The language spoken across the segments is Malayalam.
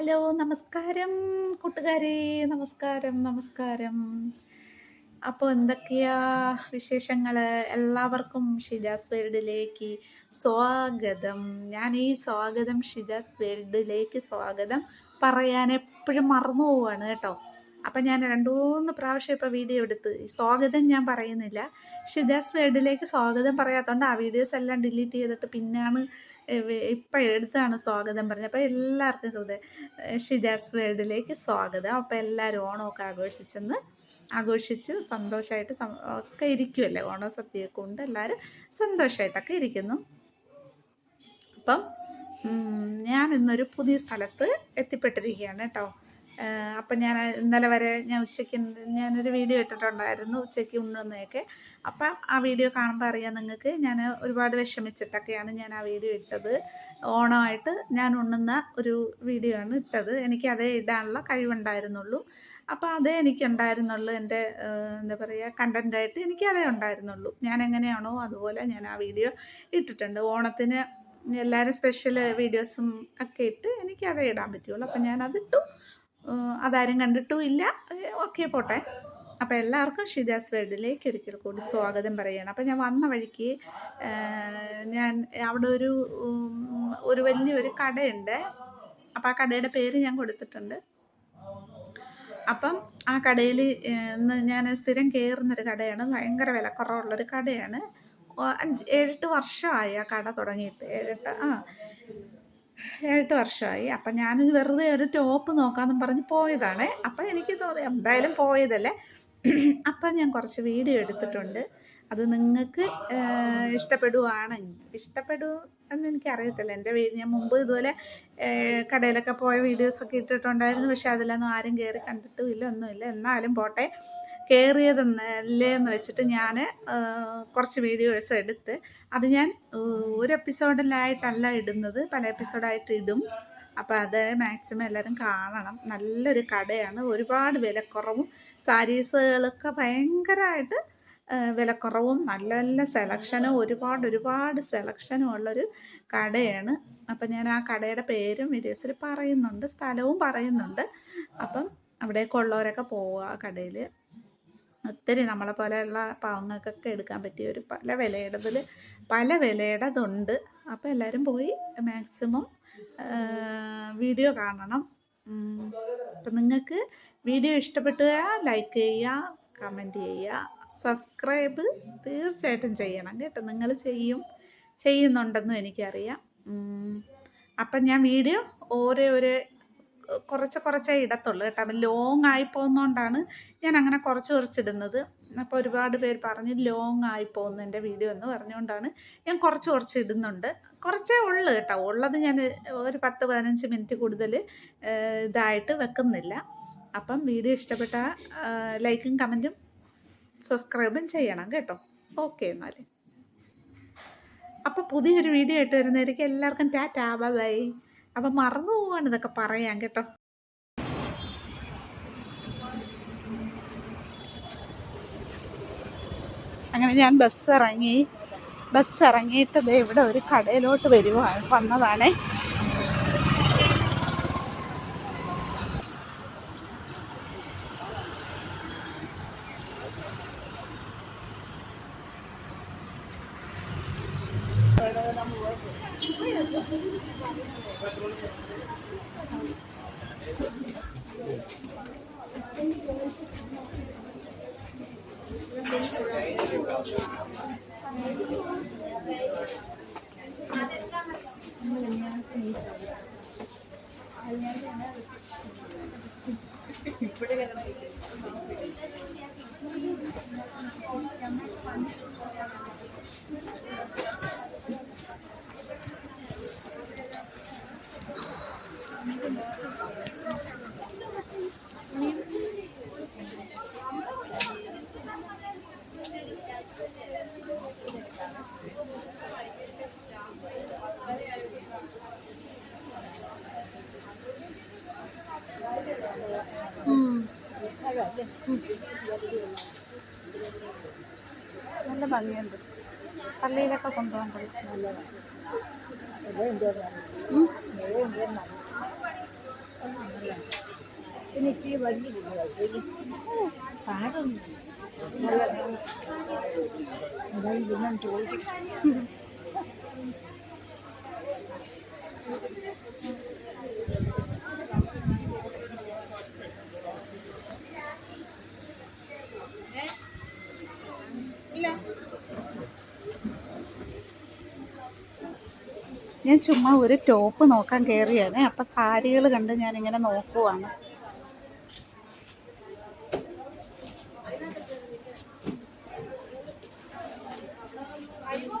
ഹലോ നമസ്കാരം കൂട്ടുകാരെ നമസ്കാരം നമസ്കാരം. അപ്പോൾ എന്തൊക്കെയാ വിശേഷങ്ങൾ എല്ലാവർക്കും ഷിജാസ് വേൾഡിലേക്ക് സ്വാഗതം. ഞാൻ ഈ സ്വാഗതം ഷിജാസ് വേൾഡിലേക്ക് സ്വാഗതം പറയാൻ എപ്പോഴും മറന്നു പോവാണ് കേട്ടോ. അപ്പം ഞാൻ രണ്ടു മൂന്ന് പ്രാവശ്യം ഇപ്പോൾ വീഡിയോ എടുത്ത്. സ്വാഗതം ഞാൻ പറയുന്നില്ല. ഷിജാസ് വേർഡിലേക്ക് സ്വാഗതം പറയാത്തതുകൊണ്ട് ആ വീഡിയോസ് എല്ലാം ഡിലീറ്റ് ചെയ്തിട്ട് പിന്നെയാണ് ഇപ്പം എടുത്താണ് സ്വാഗതം പറഞ്ഞത്. അപ്പോൾ എല്ലാവർക്കും ഹൃദയ ഷിജാസ് വേൾഡിലേക്ക് സ്വാഗതം. അപ്പോൾ എല്ലാവരും ഓണമൊക്കെ ആഘോഷിച്ചെന്ന് ആഘോഷിച്ച് സന്തോഷമായിട്ട് ഒക്കെ ഇരിക്കുമല്ലേ ഓണ ഓണസദ്യയൊക്കെ കൊണ്ട് എല്ലാവരും സന്തോഷമായിട്ടൊക്കെ ഇരിക്കുന്നു. അപ്പം ഞാൻ ഇന്നൊരു പുതിയ സ്ഥലത്ത് എത്തിപ്പെട്ടിരിക്കുകയാണ് കേട്ടോ. അപ്പം ഞാൻ ഇന്നലെ വരെ ഞാൻ ഉച്ചയ്ക്ക് ഞാനൊരു വീഡിയോ ഇട്ടിട്ടുണ്ടായിരുന്നു ഉച്ചയ്ക്ക് ഉണ്ണുന്നതൊക്കെ. അപ്പം ആ വീഡിയോ കാണുമ്പോൾ അറിയാം നിങ്ങൾക്ക് ഞാൻ ഒരുപാട് വിഷമിച്ചിട്ടൊക്കെയാണ് ഞാൻ ആ വീഡിയോ ഇട്ടത്. ഓണമായിട്ട് ഞാൻ ഉണ്ണുന്ന ഒരു വീഡിയോ ആണ് ഇട്ടത്. എനിക്ക് അതേ ഇടാനുള്ള കഴിവുണ്ടായിരുന്നുള്ളൂ. അപ്പോൾ അതേ എനിക്കുണ്ടായിരുന്നുള്ളൂ എന്റെ എന്താ പറയുക കണ്ടന്റായിട്ട് എനിക്കതേ ഉണ്ടായിരുന്നുള്ളൂ. ഞാൻ എങ്ങനെയാണോ അതുപോലെ ഞാൻ ആ വീഡിയോ ഇട്ടിട്ടുണ്ട്. ഓണത്തിന് എല്ലാവരും സ്പെഷ്യൽ വീഡിയോസും ഒക്കെ ഇട്ട് എനിക്ക് അതേ ഇടാൻ പറ്റുള്ളൂ. അപ്പം ഞാൻ അതിട്ടു അതാരും കണ്ടിട്ടും ഇല്ല. ഓക്കെ പോട്ടെ. അപ്പോൾ എല്ലാവർക്കും ഷിജാസ് വേൾഡിലേക്ക് ഒരിക്കൽ കൂടി സ്വാഗതം പറയുകയാണ്. അപ്പോൾ ഞാൻ വന്ന വഴിക്ക് ഞാൻ അവിടെ ഒരു ഒരു വലിയൊരു കടയുണ്ട്. അപ്പോൾ ആ കടയുടെ പേര് ഞാൻ കൊടുത്തിട്ടുണ്ട്. അപ്പം ആ കടയിൽ ഞാൻ സ്ഥിരം കയറുന്നൊരു കടയാണ്. ഭയങ്കര വിലക്കുറവുള്ളൊരു കടയാണ്. അഞ്ച് ഏഴെട്ട് വർഷമായി ആ കട തുടങ്ങിയിട്ട്. ഏഴെട്ട് ആ. ഏഴെട്ട് വർഷമായി. അപ്പം ഞാൻ വെറുതെ ഒരു ടോപ്പ് നോക്കാമെന്നും പറഞ്ഞ് പോയതാണ്. അപ്പം എനിക്ക് തോന്നി എന്തായാലും പോയതല്ലേ. അപ്പം ഞാൻ കുറച്ച് വീഡിയോ എടുത്തിട്ടുണ്ട്. അത് നിങ്ങൾക്ക് ഇഷ്ടപ്പെടുവാണെങ്കിൽ ഇഷ്ടപ്പെടൂ എന്ന് എനിക്കറിയത്തില്ല. എന്റെ വീട് ഞാൻ മുമ്പ് ഇതുപോലെ കടയിലൊക്കെ പോയ വീഡിയോസൊക്കെ ഇട്ടിട്ടുണ്ടായിരുന്നു. പക്ഷേ അതിലൊന്നും ആരും കയറി കണ്ടിട്ടുമില്ല ഒന്നുമില്ല. എന്നാലും പോട്ടെ. കയറിയതെന്നല്ലേ എന്ന് വെച്ചിട്ട് ഞാൻ കുറച്ച് വീഡിയോസ് എടുത്ത് അത് ഞാൻ ഒരു എപ്പിസോഡിലായിട്ടല്ല ഇടുന്നത് പല എപ്പിസോഡായിട്ട് ഇടും. അപ്പോൾ അത് മാക്സിമം എല്ലാവരും കാണണം. നല്ലൊരു കടയാണ്. ഒരുപാട് വിലക്കുറവും സാരീസുകളൊക്കെ ഭയങ്കരമായിട്ട് വിലക്കുറവും നല്ല നല്ല സെലക്ഷനും ഒരുപാട് ഒരുപാട് സെലക്ഷനും ഉള്ളൊരു കടയാണ്. അപ്പം ഞാൻ ആ കടയുടെ പേരും വീഡിയോസിൽ പറയുന്നുണ്ട് സ്ഥലവും പറയുന്നുണ്ട്. അപ്പം അവിടേക്കുള്ളവരൊക്കെ പോവുക ആ കടയിൽ ഒത്തിരി നമ്മളെ പോലെയുള്ള പാവങ്ങൾക്കൊക്കെ എടുക്കാൻ പറ്റിയ ഒരു പല വിലയുടേതിൽ പല വിലയുടേതുണ്ട്. അപ്പോൾ എല്ലാവരും പോയി മാക്സിമം വീഡിയോ കാണണം. അപ്പം നിങ്ങൾക്ക് വീഡിയോ ഇഷ്ടപ്പെട്ടുക ലൈക്ക് ചെയ്യുക കമന്റ് ചെയ്യുക സബ്സ്ക്രൈബ് തീർച്ചയായിട്ടും ചെയ്യണം കേട്ടോ. നിങ്ങൾ ചെയ്യും ചെയ്യുന്നുണ്ടെന്നും എനിക്കറിയാം. അപ്പം ഞാൻ വീഡിയോ ഓരോ ഓരോ കുറച്ച് കുറച്ചേ ഇടത്തുള്ളൂ കേട്ടോ. അപ്പം ലോങ് ആയി പോകുന്നതുകൊണ്ടാണ് ഞാൻ അങ്ങനെ കുറച്ച് കുറച്ചിടുന്നത്. അപ്പോൾ ഒരുപാട് പേര് പറഞ്ഞ് ലോങ് ആയി പോകുന്നു എന്റെ വീഡിയോ എന്ന് പറഞ്ഞുകൊണ്ടാണ് ഞാൻ കുറച്ച് കുറച്ച് ഇടുന്നുണ്ട്. കുറച്ചേ ഉള്ളു കേട്ടോ. ഉള്ളത് ഞാൻ ഒരു പത്ത് പതിനഞ്ച് മിനിറ്റ് കൂടുതൽ ഇതായിട്ട് വെക്കുന്നില്ല. അപ്പം വീഡിയോ ഇഷ്ടപ്പെട്ട ലൈക്കും കമന്റും സബ്സ്ക്രൈബും ചെയ്യണം കേട്ടോ. ഓക്കെ എന്നാൽ അപ്പോൾ പുതിയൊരു വീഡിയോ ആയിട്ട് വരുന്നതായിരിക്കും. എല്ലാവർക്കും ടാറ്റാ. ബൈ അപ്പം മറന്നു പോവാണ് ഇതൊക്കെ പറയാൻ കേട്ടോ. അങ്ങനെ ഞാൻ ബസ് ഇറങ്ങി. ബസ് ഇറങ്ങിയിട്ട് ഇവിടെ ഒരു കടയിലോട്ട് വരുവാണ് വന്നതാണേ. Thank you. ഭംഗിയുണ്ട് പള്ളിയിലൊക്കെ കൊണ്ടുപോകാൻ ഇച്ചിരി വലിയ പിന്നെ ചോദിക്കും ഞാൻ ചുമ്മാ ഒരു ടോപ്പ് നോക്കാൻ കയറിയാണ് അപ്പം സാരികൾ കണ്ട് ഞാൻ ഇങ്ങനെ നോക്കുവാണ്.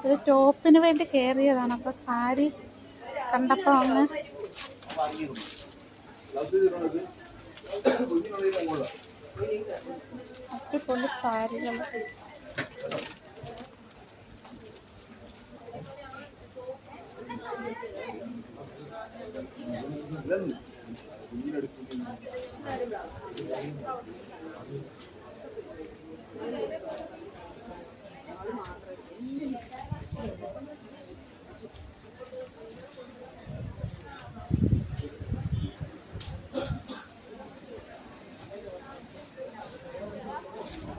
ഒരു ടോപ്പിന് വേണ്ടി കയറിയതാണ് അപ്പം സാരി കണ്ടപ്പോൾ അങ്ങ് അടിപൊളി സാരികൾ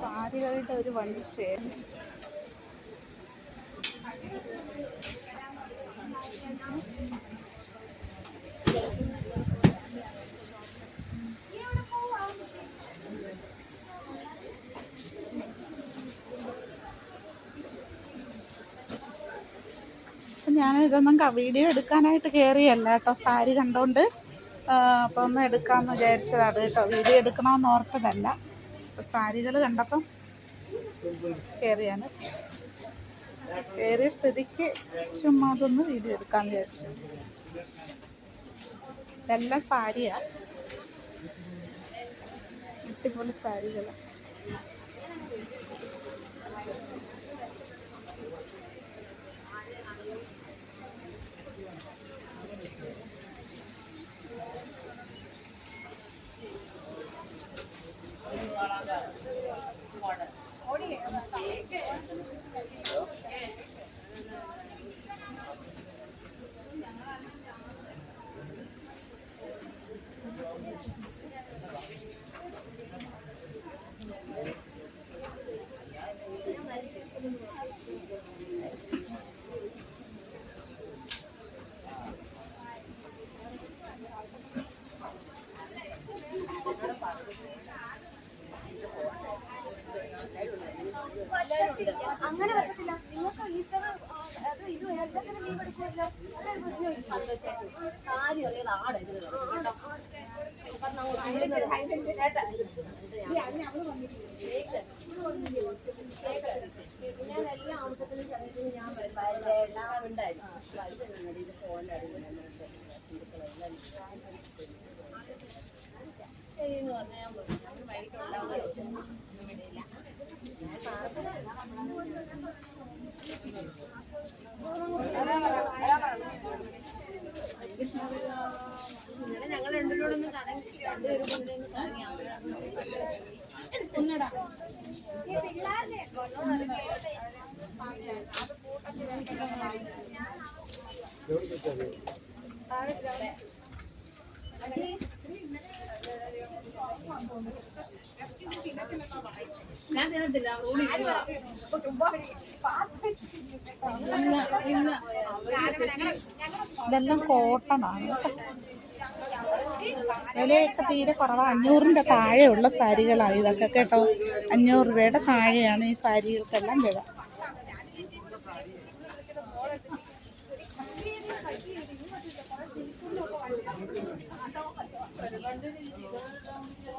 സാരികളുടെ ഒരു വണ്ടി ഷെയർ അപ്പം ഞാൻ ഇതൊന്നും വീഡിയോ എടുക്കാനായിട്ട് കയറിയല്ല കേട്ടോ. സാരി കണ്ടോണ്ട് അപ്പോൾ ഒന്ന് എടുക്കാമെന്ന് വിചാരിച്ചതാണ് കേട്ടോ. വീഡിയോ എടുക്കണമെന്ന് ഓർത്തതല്ല. സാരികൾ കണ്ടപ്പം കയറിയാണ് കയറിയ സ്ഥിതിക്ക് ചുമ്മാ അതൊന്ന് വീഡിയോ എടുക്കാമെന്ന് വിചാരിച്ചു. ഇതെല്ലാം സാരിയാണ് അടിപൊളി സാരികളാണ് അങ്ങനെ പറ്റത്തില്ല നിങ്ങൾക്ക് ഈസ്റ്റർ അത് ഇത് എല്ലാത്തിനും ലീവ് എടുക്കുമല്ലോ അതൊരു പ്രശ്നമില്ല സന്തോഷം കാര്യമല്ലേ ആടരുത് കേട്ടോ കാരണം അങ്ങോട്ട് വിടുന്നത്. കേട്ടോ? കേക്ക്. കേക്ക്. പിന്നെ എല്ലാ ആവശ്യത്തിനും സമയത്തിന് ഞാൻ വരും. വയലിലെ എല്ലാം ഉണ്ടായിരുന്നു പൈസ ഒന്നും ഇത് പോകണ്ടായിരുന്നു ശരി എന്ന് പറഞ്ഞാൽ ഞാൻ പോയി. നമ്മൾ വൈകിട്ടുണ്ടാവുമല്ലോ ഒന്നും വിടില്ല ഇന്നലെ ഞങ്ങൾ രണ്ടിലൂടെ ഒന്ന് കടങ്ങി ഒന്നടാ ഒന്നടാ ഈ പിള്ളേരുടെ ഇതെല്ലാം കോട്ടണാണ്. വിലയൊക്കെ തീരെ കുറവാണ് അഞ്ഞൂറിന്റെ താഴെയുള്ള സാരികളാണ് ഇതൊക്കെ കേട്ടോ. അഞ്ഞൂറ് രൂപയുടെ താഴെയാണ് ഈ സാരികൾക്കെല്ലാം വില. Thank.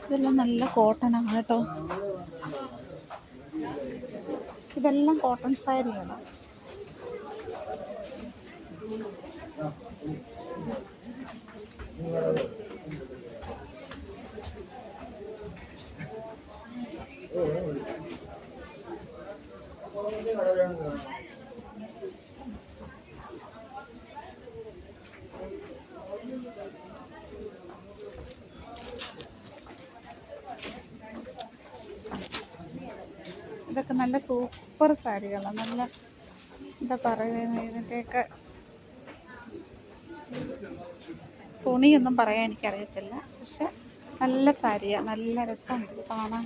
ഇതെല്ലാം നല്ല കോട്ടണാണ് കേട്ടോ ഇതെല്ലാം കോട്ടൺ സാരിയാണ് Thank you. ഇതൊക്കെ നല്ല സൂപ്പർ സാരികളാണ് നല്ല എന്താ പറയുന്നത് ഇതിന്റെയൊക്കെ തുണിയൊന്നും പറയാൻ എനിക്കറിയത്തില്ല. പക്ഷെ നല്ല സാരിയാണ് നല്ല രസമുണ്ട്. കാണാൻ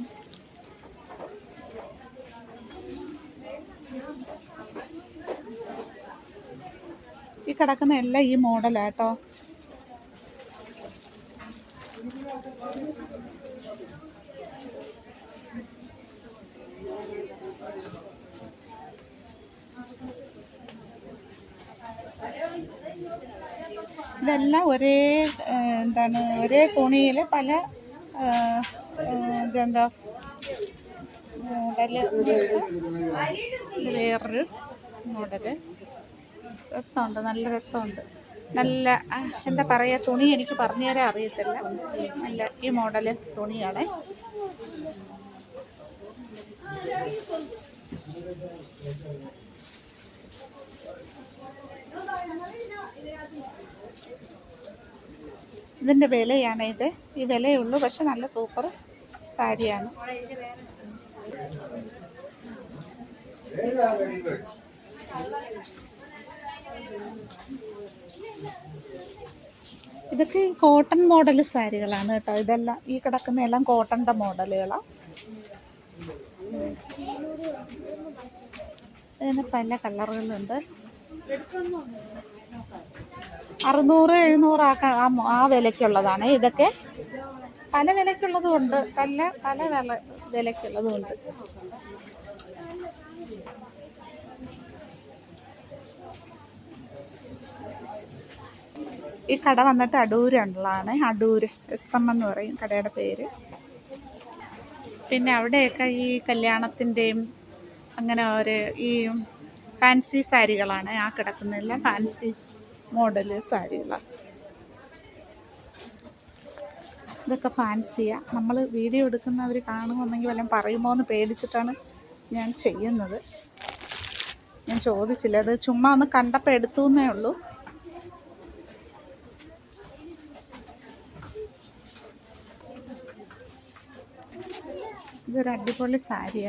ഈ കിടക്കുന്ന എല്ലാം ഈ മോഡലാട്ടോ ഇതെല്ലാം ഒരേ എന്താണ് ഒരേ തുണിയിൽ പല ഇതെന്താ മോഡൽ വേറൊരു മോഡൽ രസമുണ്ട് നല്ല രസമുണ്ട്. നല്ല എന്താ പറയുക തുണി എനിക്ക് പറഞ്ഞു തരാൻ അറിയത്തില്ല. നല്ല ഈ മോഡൽ തുണിയാണ്. ഇതിന്റെ വിലയാണ് ഇത്. ഈ വിലയുള്ളൂ പക്ഷെ നല്ല സൂപ്പർ സാരിയാണ്. ഇതൊക്കെ കോട്ടൺ മോഡൽ സാരികളാണ് കേട്ടോ. ഇതെല്ലാം ഈ കിടക്കുന്ന എല്ലാം കോട്ടന്റെ മോഡലുകളാണ് ഇതിന് പല കളറുകളുണ്ട്. അറുന്നൂറ് എഴുന്നൂറ് ആ ആ വിലയ്ക്കുള്ളതാണ്. ഇതൊക്കെ പല വിലയ്ക്കുള്ളതും ഉണ്ട്. പല പല വില വിലയ്ക്കുള്ളതും ഉണ്ട് ഈ കട വന്നിട്ട് അടൂരുള്ളതാണ് അടൂര് എസ് എം എന്ന് പറയും കടയുടെ പേര്. പിന്നെ അവിടെയൊക്കെ ഈ കല്യാണത്തിന്റെയും അങ്ങനെ ഒരു ഈ ഫാൻസി സാരികളാണ് ആ കിടക്കുന്നതെല്ലാം ഫാൻസി മോഡൽ സാരികളാണ്. ഇതൊക്കെ ഫാൻസിയാണ് നമ്മൾ വീഡിയോ എടുക്കുന്നവർ കാണുമെന്നെങ്കിൽ വല്ലതും പറയുമോ എന്ന് പേടിച്ചിട്ടാണ് ഞാൻ ചെയ്യുന്നത്. ഞാൻ ചോദിച്ചില്ല. അത് ചുമ്മാ ഒന്ന് കണ്ടപ്പോൾ എടുത്തു എന്നേ ഉള്ളൂ. ഇതൊരു അടിപൊളി സാരി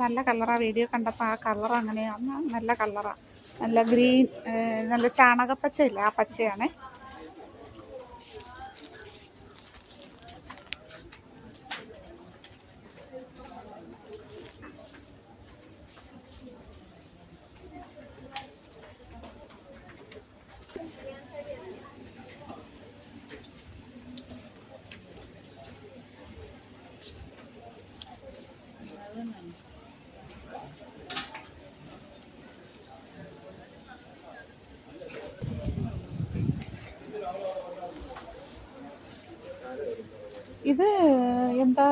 നല്ല കളറാണ് വീഡിയോ കണ്ടപ്പോൾ ആ കളർ അങ്ങനെയാണ് നല്ല കളറാണ് നല്ല ഗ്രീൻ നല്ല ചാണകപ്പച്ചയില്ല ആ പച്ചയാണേ. ഇത് എന്താ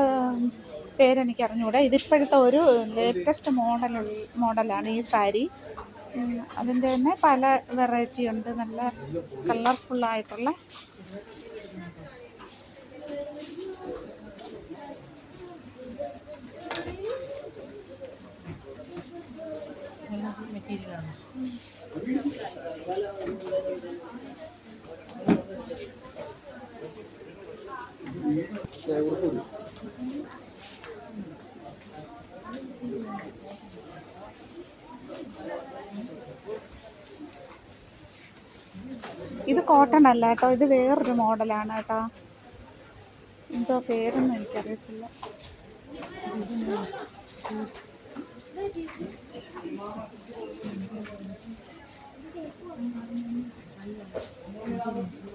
പേരെനിക്ക് അറിഞ്ഞുകൂടെ ഇതിപ്പോഴത്തെ ഒരു ലേറ്റസ്റ്റ് മോഡൽ മോഡലാണ് ഈ സാരി. അതിന്റെ തന്നെ പല വെറൈറ്റി ഉണ്ട്. നല്ല കളർഫുള്ളായിട്ടുള്ള മെറ്റീരിയലാണ് ഇത് കോട്ടൺ അല്ല കേട്ടോ ഇത് വേറൊരു മോഡലാണ് കേട്ടോ എന്തോ പേരൊന്നും എനിക്കറിയത്തില്ല Thank you.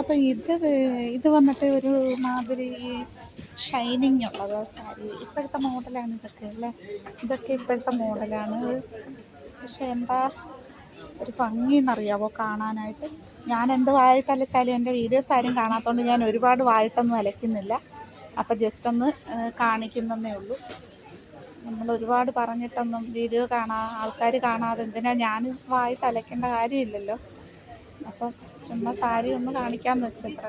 വേ- ഇത് ഇത് വന്നിട്ട് ഒരു മാതിരി ഷൈനിങ് ഉള്ളത് സാരി. ഇപ്പോഴത്തെ മോഡലാണ് ഇതൊക്കെ അല്ലേ? ഇതൊക്കെ ഇപ്പോഴത്തെ മോഡലാണ്. പക്ഷെ എന്താ ഒരു ഭംഗി എന്നറിയാവോ കാണാനായിട്ട്? ഞാൻ എന്ത് വായിട്ടല്ല അലച്ചാലും എന്റെ വീഡിയോസ് ആരും കാണാത്തതുകൊണ്ട് ഞാൻ ഒരുപാട് വായിട്ടൊന്നും അലക്കുന്നില്ല അപ്പം ജസ്റ്റ് ഒന്ന് കാണിക്കുന്നതേ ഉള്ളൂ. നമ്മൾ ഒരുപാട് പറഞ്ഞിട്ടൊന്നും വീഡിയോ കാണാ ആൾക്കാർ കാണാതെ എന്തിനാ ഞാൻ വായിട്ട് അലക്കേണ്ട കാര്യമില്ലല്ലോ. അപ്പം ചുമ്മാ സാരി ഒന്ന് കാണിക്കാമെന്ന് വെച്ചത്ര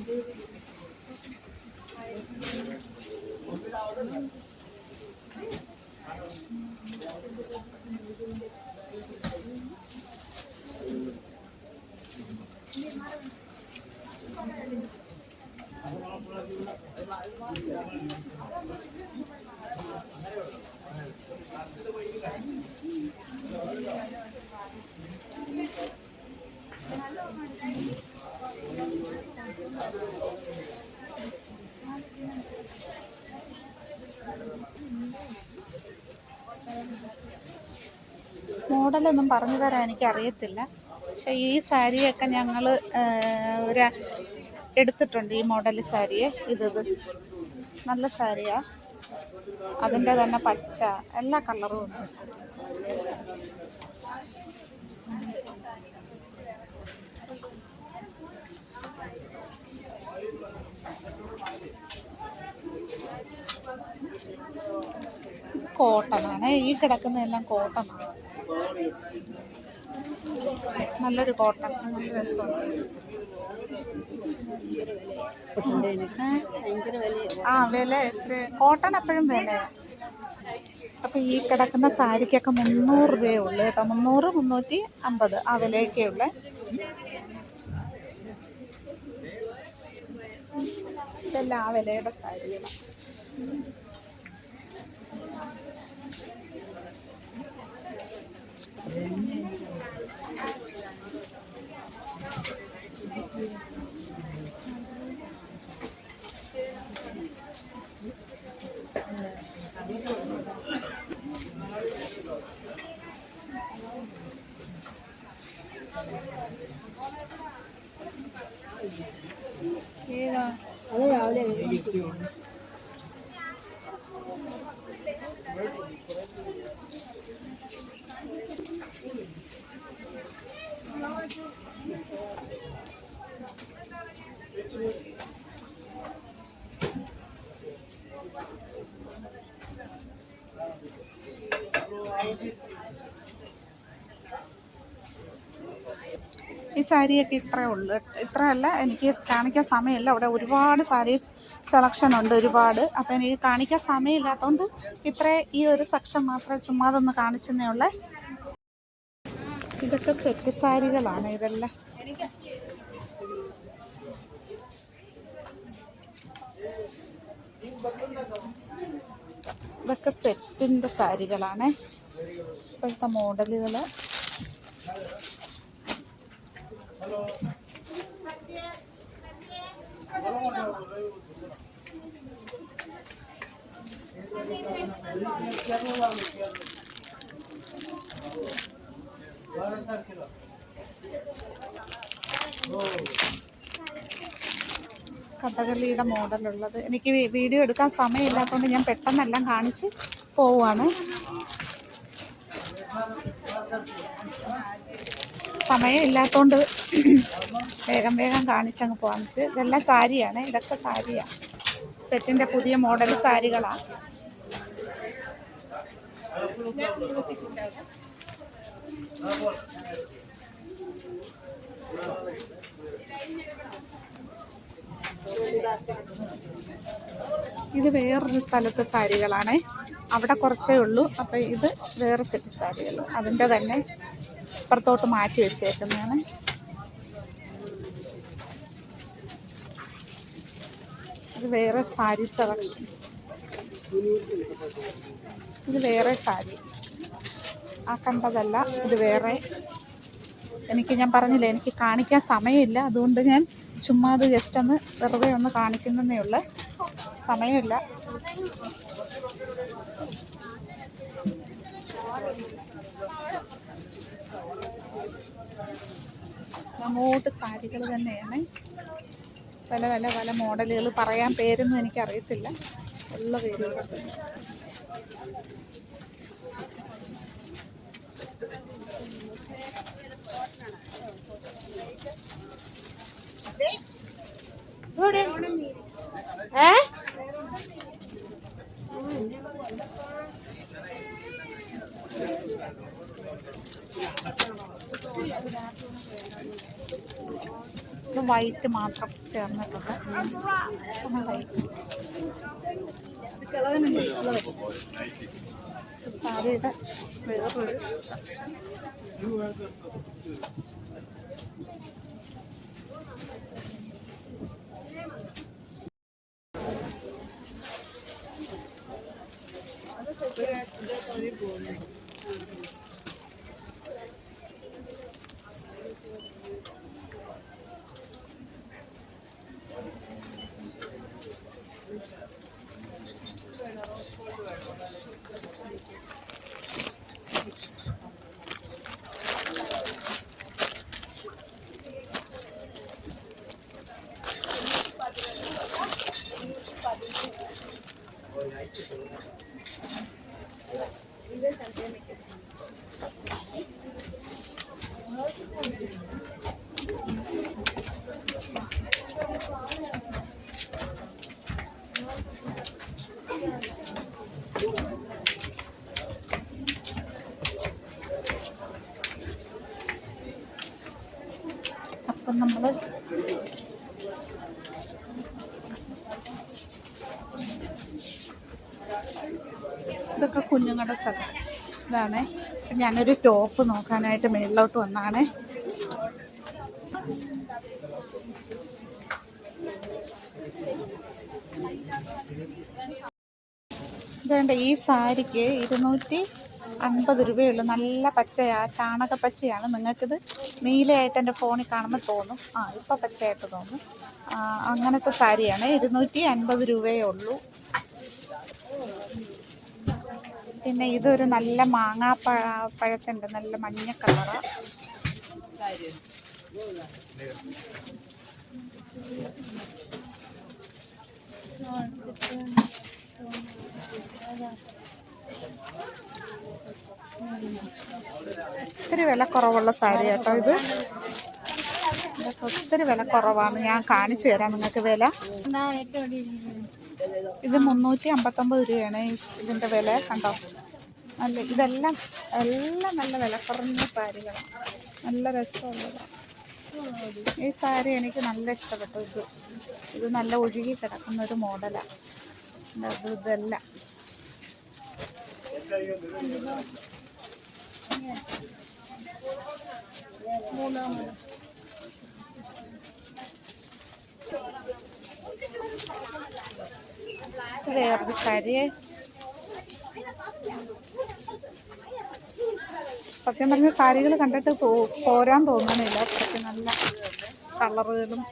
Thank ഇതോ മോഡലൊന്നും പറഞ്ഞു തരാൻ എനിക്കറിയത്തില്ല. പക്ഷേ ഈ സാരിയൊക്കെ ഞങ്ങൾ ഒരു എടുത്തിട്ടുണ്ട്. ഈ മോഡൽ സാരിയെ. ഇത് നല്ല സാരിയാണ് അതിന്റെ തന്നെ പച്ച. എല്ലാ കളറും ഉണ്ട്. കോട്ടനാണ് ഈ കിടക്കുന്നതെല്ലാം കോട്ടനാണ് നല്ലൊരു കോട്ടൺ നല്ല രസമാണ്. ആ വില എത്ര? കോട്ടൺ എപ്പോഴും വിലയാണ് അപ്പം ഈ കിടക്കുന്ന സാരിക്കൊക്കെ മുന്നൂറ് രൂപയേ ഉള്ളൂ കേട്ടോ. മുന്നൂറ് മുന്നൂറ്റി അമ്പത് ആ വിലയൊക്കെ ഉള്ളേ. ഇതെല്ലാം ആ വിലയുടെ സാരികളാണ്. Thank you. സാരിയൊക്കെ ഇത്രേ ഉള്ളൂ. ഇത്രയല്ല എനിക്ക് കാണിക്കാൻ സമയമില്ല. അവിടെ ഒരുപാട് സാരി സെലക്ഷൻ ഉണ്ട് ഒരുപാട്. അപ്പം എനിക്ക് കാണിക്കാൻ സമയമില്ലാത്തതുകൊണ്ട് ഇത്രേ ഈ ഒരു സെക്ഷൻ മാത്രമേ ചുമ്മാതൊന്ന് കാണിച്ചെന്നേ ഉള്ളേ. ഇതൊക്കെ സെറ്റ് സാരികളാണ് ഇതെല്ലാം. ഇതൊക്കെ സെറ്റിന്റെ സാരികളാണ്. ഇപ്പോഴത്തെ മോഡലുകൾ കഥകളിയുടെ മോഡലുള്ളത്. എനിക്ക് വീഡിയോ എടുക്കാൻ സമയമില്ലാത്തതുകൊണ്ട് ഞാൻ പെട്ടെന്നെല്ലാം കാണിച്ച് പോവുകയാണ് സമയമില്ലാത്തതുകൊണ്ട് വേഗം വേഗം കാണിച്ചങ്ങ് പോകാൻ വെച്ച് ഇതെല്ലാം സാരിയാണ് ഇതൊക്കെ സാരിയാണ് സെറ്റിന്റെ പുതിയ മോഡൽ സാരികളാണ് ഇത് വേറൊരു സ്ഥലത്തെ സാരികളാണ്. അവിടെ കുറച്ചേ ഉള്ളൂ. അപ്പം ഇത് വേറെ സെറ്റ് സാരികൾ അതിന്റെ തന്നെ ഇപ്പുറത്തോട്ട് മാറ്റി വെച്ചേക്കുന്നതാണ്. ഇത് വേറെ സാരി സെലക്ഷൻ. ഇത് വേറെ സാരി. ആ കണ്ടതല്ല ഇത് വേറെ. എനിക്ക് ഞാൻ പറഞ്ഞില്ല എനിക്ക് കാണിക്കാൻ സമയമില്ല. അതുകൊണ്ട് ഞാൻ ചുമ്മാ അത് ജസ്റ്റ് ഒന്ന് വെറുതെ ഒന്ന് കാണിക്കുന്നതേ ഉള്ളു. സമയമില്ല. അങ്ങോട്ട് സാരികൾ തന്നെയാണ്. പല പല പല മോഡലുകൾ പറയാൻ പേരൊന്നും എനിക്കറിയത്തില്ല. ഉള്ള പേരുകളൊക്കെ ഏ? ഇത് വൈറ്റ് മാത്രം ചേർന്നിട്ടുള്ള ഒന്ന് വൈറ്റ് സാരിയുടെ വേറൊരു സെക്ഷൻ അപ്പം നമ്മൾ ഇതൊക്കെ കുഞ്ഞുങ്ങളുടെ സ്ഥലം അപ്പം ഞാനൊരു ടോപ്പ് നോക്കാനായിട്ട് മേളിലോട്ട് വന്നാണ്. ഇതുകൊണ്ട് ഈ സാരിക്ക് ഇരുന്നൂറ്റി അൻപത് രൂപയുള്ളൂ. നല്ല പച്ചയാ ചാണക പച്ചയാണ്. നിങ്ങൾക്കിത് നീലയായിട്ട് എന്റെ ഫോണിൽ കാണുമ്പോൾ തോന്നും. ആ ഇപ്പം പച്ചയായിട്ട് തോന്നും. അങ്ങനത്തെ സാരിയാണ്. ഇരുന്നൂറ്റി അൻപത് രൂപയേ ഉള്ളൂ. പിന്നെ ഇതൊരു നല്ല മാങ്ങാ പഴ പഴത്തിന്റെ നല്ല മഞ്ഞ കളറ്. ഒത്തിരി വില കുറവുള്ള സാരി കേട്ടോ ഇത്. ഒത്തിരി വില കുറവാണ്. ഞാൻ കാണിച്ചു തരാം നിങ്ങൾക്ക് വില. ഇത് മുന്നൂറ്റി അമ്പത്തൊമ്പത് രൂപയാണ് ഇതിന്റെ വില കണ്ടോ? നല്ല ഇതെല്ലാം എല്ലാം നല്ല വില കുറഞ്ഞ സാരികളാണ് നല്ല രസമുള്ളതാണ് ഈ സാരി എനിക്ക് നല്ല ഇഷ്ടപ്പെട്ടു. ഇത് ഇത് നല്ല ഒഴുകി കിടക്കുന്ന ഒരു മോഡലാണ് ഇത് ഇതെല്ലാം. ഇത് വേറൊരു സാരിയെ. സത്യം പറഞ്ഞ സാരികൾ കണ്ടിട്ട് പോരാൻ തോന്നണില്ല പക്ഷെ നല്ല കളറുകളും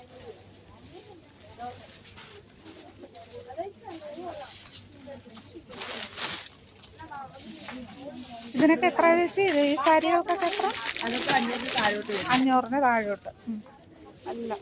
ഇതിനൊക്കെ എത്ര ചേച്ചി? ഇത് ഈ സാരികൾക്കൊക്കെ എത്ര? അഞ്ഞൂറിന് താഴോട്ട് അല്ല.